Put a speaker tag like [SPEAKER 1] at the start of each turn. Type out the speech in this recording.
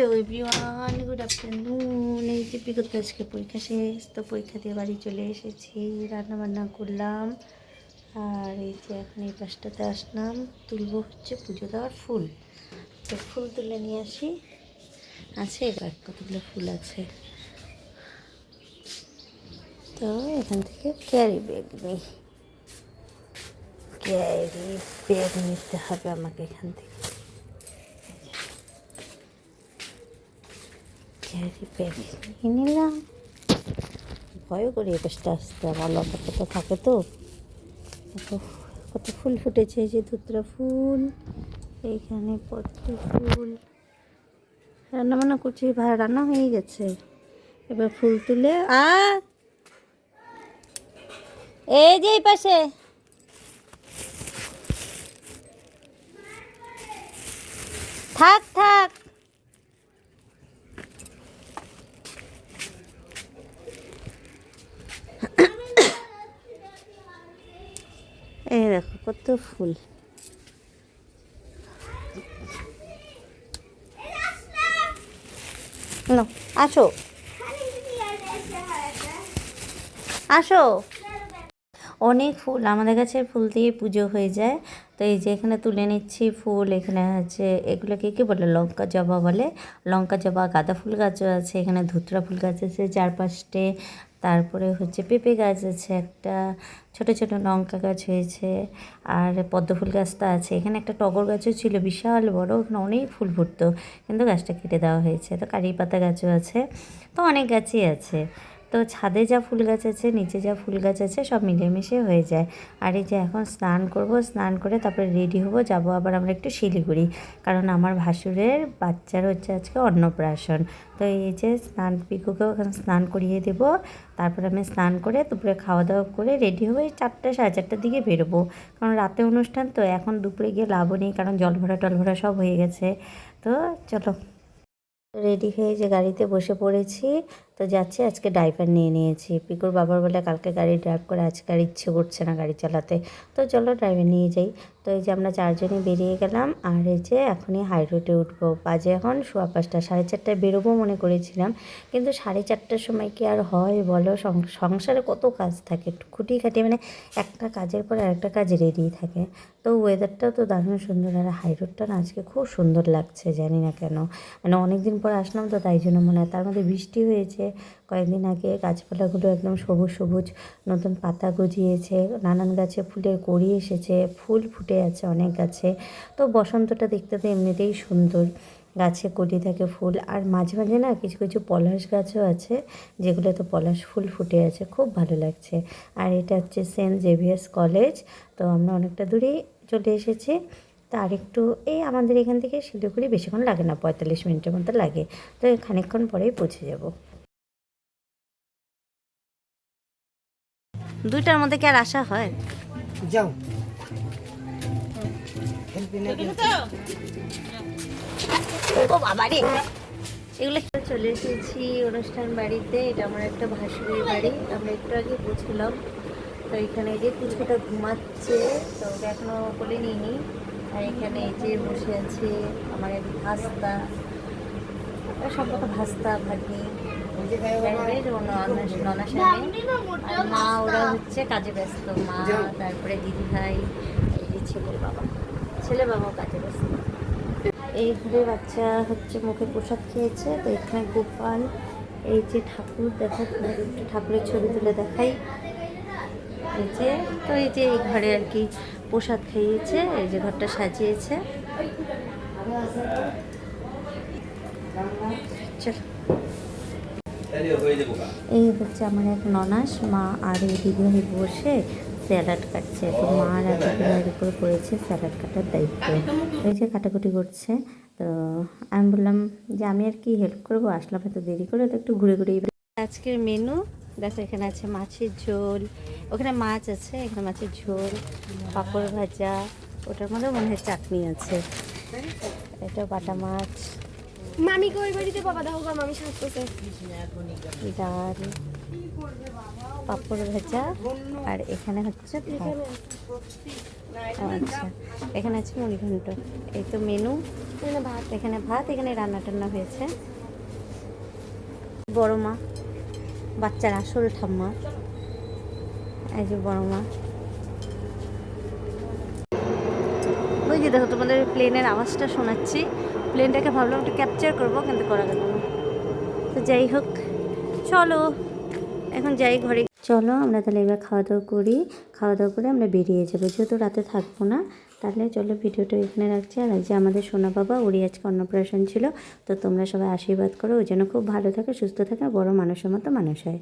[SPEAKER 1] Hello everyone, good afternoon. এই যে বিগত আজকে পরীক্ষা শেষ, তো পরীক্ষা দিয়ে বাড়ি চলে এসেছি রান্না বান্না করলাম। আর এই যে এখন এই পাশটাতে আসলাম, তুলবো হচ্ছে পুজো দেওয়ার ফুল। তো ফুল তুলে নিয়ে আসি। আছে, এবার কতগুলো ফুল আছে? তো এখান থেকে ক্যারি ব্যাগ নেই। ক্যারি ব্যাগ নিতে হবে আমাকে এখান থেকে। ক্যারি ব্যাগ নিয়ে নিলাম। ভয় করি এপাশটা আসতে আমার কত থাকে তো। কত ফুল ফুটেছে যে ধুতরা ফুল। এইখানে পদ্ম ফুল। রান্না বান্না করছি ভাই রান্না হয়ে গেছে। এবার ফুল তুলে আ এই যে এই পাশে। থাক থাক। এই দেখো কত ফুল। আসো। আসো। অনেক ফুল, আমাদের কাছে ফুল দিয়ে পুজো হয়ে যায়। তো এই যে এখানে তুলে নিচ্ছি ফুল, এখানে আছে, এগুলোকে কী বলে, লঙ্কা জবা বলে। লঙ্কা জবা, গাঁদা ফুল গাছও আছে, এখানে ধুতরা ফুল গাছ আছে চার পাঁচটে তারপরে হচ্ছে পেঁপে গাছ আছে একটা, ছোট ছোট লঙ্কা গাছ হয়েছে। আর পদ্ম ফুল গাছ তো আছে, এখানে একটা টগর গাছও ছিল, বিশাল বড় ওখানে অনেক ফুল ফুটতো, কিন্তু গাছটা কেটে দেওয়া হয়েছে। তো কারি পাতা গাছও আছে, তো অনেক গাছই আছে। তো ছাদে যা ফুল গাছ আছে, নিচে যা ফুল গাছ আছে, সব মিলেমিশে হয়ে যায়। আর এই যে এখন স্নান করব, স্নান করে তারপরে রেডি হব, যাব আবার আমরা একটু শিলিগুড়ি। কারণ আমার ভাসুরের বাচ্চার হচ্ছে আজকে অন্নপ্রাশন। তো এই যে স্নান, পিকুকেও ওখানে স্নান করিয়ে দেবো। তারপরে আমি স্নান করে দুপুরে খাওয়া দাওয়া করে রেডি হয়ে চারটে, সাড়ে চারটার দিকে বেরোবো। কারণ রাতে অনুষ্ঠান, তো এখন দুপুরে গিয়ে লাভও নেই, কারণ জল ভরা টল ভরা সব হয়ে গেছে। তো চলো। রেডি হয়ে যে গাড়িতে বসে পড়েছি, তো যাচ্ছি, আজকে ড্রাইভার নিয়ে নিয়েছি। পিকুর বাবার বলে কালকে গাড়ি ড্রাইভ করে আজকে আর ইচ্ছে করছে না গাড়ি চালাতে। তো চলো ড্রাইভার নিয়ে যাই। তো এই যে আমরা চারজনে বেরিয়ে গেলাম, আর এই যে এখনই হাই রোডে উঠবো। বাজে এখন সোয়া পাঁচটা, সাড়ে চারটায় বেরোবো মনে করেছিলাম। কিন্তু সাড়ে চারটার সময় কি আর হয় বলো? সংসারে কত কাজ থাকে খুঁটি খাটি মানে একটা কাজের পর আরেকটা কাজ রেডি থাকে। তো ওয়েদারটাও তো দারুণ সুন্দর, আর হাই রোডটা না আজকে খুব সুন্দর লাগছে, জানি না কেন। মানে অনেক দিন পর আসলাম তো তাই জন্য মনে হয় তার মধ্যে বৃষ্টি হয়েছে। কয়েকদিন আগে গাছপালাগুলো একদম সবুজ সবুজ, নতুন পাতা গজিয়েছে, নানান গাছে ফুলের কড়ি এসেছে, ফুল ফুটে আছে অনেক গাছে। তো বসন্তটা দেখতে তো এমনিতেই সুন্দর, গাছে কলি থাকে ফুল, আর মাঝে মাঝে না কিছু কিছু পলাশ গাছও আছে যেগুলো তো পলাশ ফুল ফুটে আছে, খুব ভালো লাগছে। আর এটা হচ্ছে সেন্ট জেভিয়ার্স কলেজ, তো আমরা অনেকটা দূরেই চলে এসেছি। তা আরেকটু এই আমাদের এখান থেকে শিলিগুড়ি বেশিক্ষণ লাগে না পঁয়তাল্লিশ মিনিটের মতো লাগে। তো খানিকক্ষণ পরেই পৌঁছে যাব। দুইটার মধ্যে কি আর আসা হয়?
[SPEAKER 2] যাও।
[SPEAKER 1] ও বাবা রে এগুলো খেয়ে চলে এসেছি অনুষ্ঠান বাড়িতে এটা আমার একটা ভাসুরের বাড়ি। আমরা একটু আগে পৌঁছলাম তো এখানে যে কিছুটা ঘুমাচ্ছে তো ওকে এখনও বলে নিইনি। আর এখানে এই যে বসে আছে আমার এক ভাস্তা সম্পর্ক ভাস্তা ভাগ্নি মা ওরা হচ্ছে কাজে ব্যস্ত। মা তারপরে দিদি ভাই এই ছেলের বাবা। ছেলে বাবাও কাজে ব্যস্ত। এই ঘরে বাচ্চা হচ্ছে মুখে প্রসাদ খেয়েছে তো এখানে গোপাল এই যে ঠাকুর দেখা ঠাকুরের ছবি তুলে দেখাই। এই যে তো এই যে এই ঘরে আর কি প্রসাদ খাইয়েছে এই যে ঘরটা সাজিয়েছে। এই হচ্ছে আমার এক ননাস, মা আর এই দিদিভাই বসে স্যালাড কাটছে। তো মা আর এক দিদিভাইয়ের উপরে পড়েছে স্যালাড কাটার দায়িত্ব। এই যে কাটাকুটি করছে, তো আমি বললাম যে আমি আর কি হেল্প করব? আসলাম এত দেরি করে, তো একটু ঘুরে ঘুরে আজকের মেনু দেখো এখানে আছে মাছের ঝোল। ওখানে মাছ আছে এখানে মাছের ঝোল পাঁপড় ভাজা ওটার মধ্যে মনে হয় চাটনি আছে। এটা বাটা মাছ।
[SPEAKER 3] মামিকে ওই বাড়িতে বাবা দেখো গা, মামি সাজতেছে।
[SPEAKER 1] ডাল পাঁপড় ভাজা আর এখানে হচ্ছে আচ্ছা এখানে আছে মুড়ি ঘন্ট। এই তো মেনু। এখানে ভাত। এখানে ভাত এখানে রান্না টান্না হয়েছে। বড় মা। বাচ্চার আসল ঠাম্মা। এই যে বড় মা। ওই যে দেখো, তোমাদের প্লেনের আওয়াজটা শোনাচ্ছি। প্লেনটাকে ভাবলাম একটু ক্যাপচার করব, কিন্তু করা গেল তো যাই হোক, চলো। এখন যাই ঘরে। চলো আমরা তাহলে এবার খাওয়া দাওয়া করি। খাওয়া দাওয়া করে আমরা বেরিয়ে যাব। যেহেতু রাতে থাকব না, তাহলে চলো ভিডিওটা এখানে রাখছি। আর যে আমাদের সোনা বাবা ওরই আজকে অন্নপ্রাশন ছিল, তো তোমরা সবাই আশীর্বাদ করো। ওই জন্য খুব ভালো থাকে, সুস্থ থাকে বড় মানুষের মতো মানুষ হয়।